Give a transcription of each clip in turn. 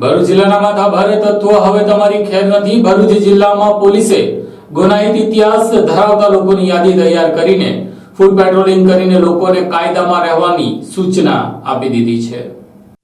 ભરૂચ જિલ્લાના માથા ભારે તત્વો હવે તમારી ખેર નથી. ભરૂચ જિલ્લામાં પોલીસે ગુનાહિત ઇતિહાસ ધરાવતા લોકોની યાદી તૈયાર કરીને, ફૂડ પેટ્રોલિંગ કરીને લોકોને કાયદામાં રહેવાની સૂચના આપી દીધી છે.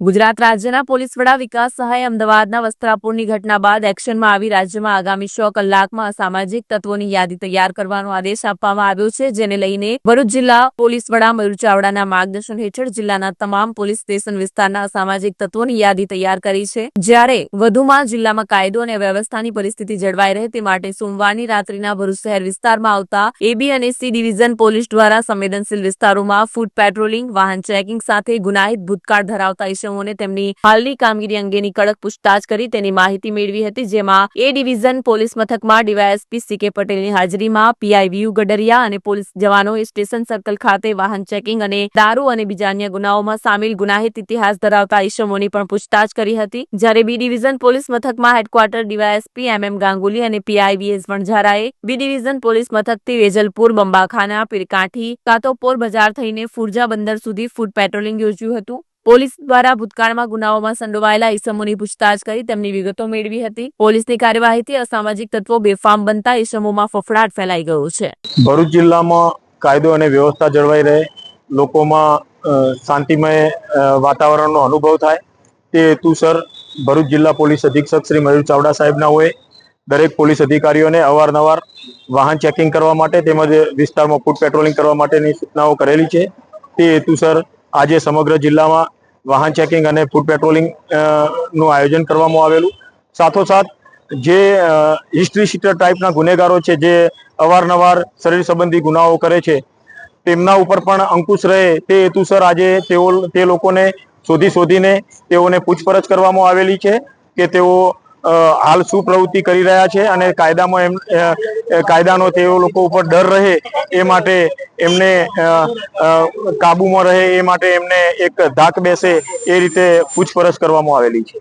ગુજરાત રાજ્યના પોલીસ વડા વિકાસ સહાય અમદાવાદના વસ્ત્રાપુરની ઘટના બાદ એક્શનમાં આવી રાજ્યમાં આગામી છ કલાકમાં અસામાજિક તત્વોની યાદી તૈયાર કરવાનો આદેશ આપવામાં આવ્યો છે, જેને લઈને ભરૂચ જિલ્લા પોલીસ વડા મયુર ચાવડાના માર્ગદર્શન હેઠળ જિલ્લાના તમામ પોલીસ સ્ટેશન વિસ્તારના અસામાજિક તત્વોની યાદી તૈયાર કરી છે. જ્યારે વધુમાં જિલ્લામાં કાયદો અને વ્યવસ્થાની પરિસ્થિતિ જળવાઈ રહે તે માટે સોમવારની રાત્રિના ભરૂચ શહેર વિસ્તારમાં આવતા એબી અને સી ડિવિઝન પોલીસ દ્વારા સંવેદનશીલ વિસ્તારોમાં ફૂડ પેટ્રોલિંગ, વાહન ચેકિંગ સાથે ગુનાહિત ભૂતકાળ ધરાવતા ઇસમોને તેમની હાલની કામગીરી અંગેની કડક પૂછતાછ કરી તેની માહિતી મેળવી હતી, જેમાં એ ડિવિઝન પોલીસ મથકમાં ડીવાયએસપી સીકે પટેલની હાજરીમાં પીઆઈવીયુ ગડરિયા અને પોલીસ જવાનોએ સ્ટેશન સર્કલ ખાતે વાહન ચેકિંગ અને દારૂ અને બીજા અન્ય ગુનાઓમાં સામેલ ગુનાહિત ઇતિહાસ ધરાવતા ઇસમોની પણ પૂછતાછ કરી હતી. જ્યારે બી ડિવિઝન પોલીસ મથકમાં headquarter DYSP M M Ganguly અને પીઆઈવીએસ વણઝારાએ બી ડિવિઝન પોલીસ મથકથી વેજલપુર, બંબાખાના, પીરકાંઠી, કાતોપોર બજાર થઈને ફુરજા બંદર સુધી ફૂડ પેટ્રોલિંગ યોજ્યું હતું. પોલીસ દ્વારા ભૂતકાળમાં ગુનાઓમાં સંડોવાયેલા ઈસમોની પૂછતાછ કરી તેમની વિગતો મેળવી હતી. પોલીસની કાર્યવાહીથી અસામાજિક તત્વો બેફામ બનતા ઈસમોમાં ફફડાટ ફેલાઈ ગયો છે. ભરૂચ જિલ્લામાં કાયદો અને વ્યવસ્થા જળવાઈ રહે, લોકોમાં શાંતિમય વાતાવરણનો અનુભવ થાય. તે હેતુસર ભરૂચ જિલ્લા પોલીસ અધિક્ષક શ્રી મયુર ચાવડા સાહેબના હોય, દરેક પોલીસ અધિકારીઓને અવારનવાર વાહન ચેકિંગ કરવા માટે તેમજ વિસ્તારમાં ફૂડ પેટ્રોલિંગ કરવા માટેની સૂચનાઓ કરેલી છે. તે હેતુસર આજે સમગ્ર જિલ્લામાં વાહન ચેકિંગ અને ફૂડ પેટ્રોલિંગનું આયોજન કરવામાં આવેલું. સાથોસાથ જે હિસ્ટ્રી શીટર ટાઈપના ગુનેગારો છે, જે અવારનવાર શરીર સંબંધી ગુનાઓ કરે છે, તેમના ઉપર પણ અંકુશ રહે તે હેતુસર આજે તેઓ, તે લોકોને શોધી શોધીને તેઓને પૂછપરછ કરવામાં આવેલી છે કે તેઓ હાલ શું પ્રવૃત્તિ કરી રહ્યા છે અને કાયદામાં એમ કાયદાનો તેઓ લોકો ઉપર ડર રહે એ માટે એમને કાબુમાં રહે એ માટે એમને એક ધાક બેસે એ રીતે પૂછપરછ કરવામાં આવેલી છે.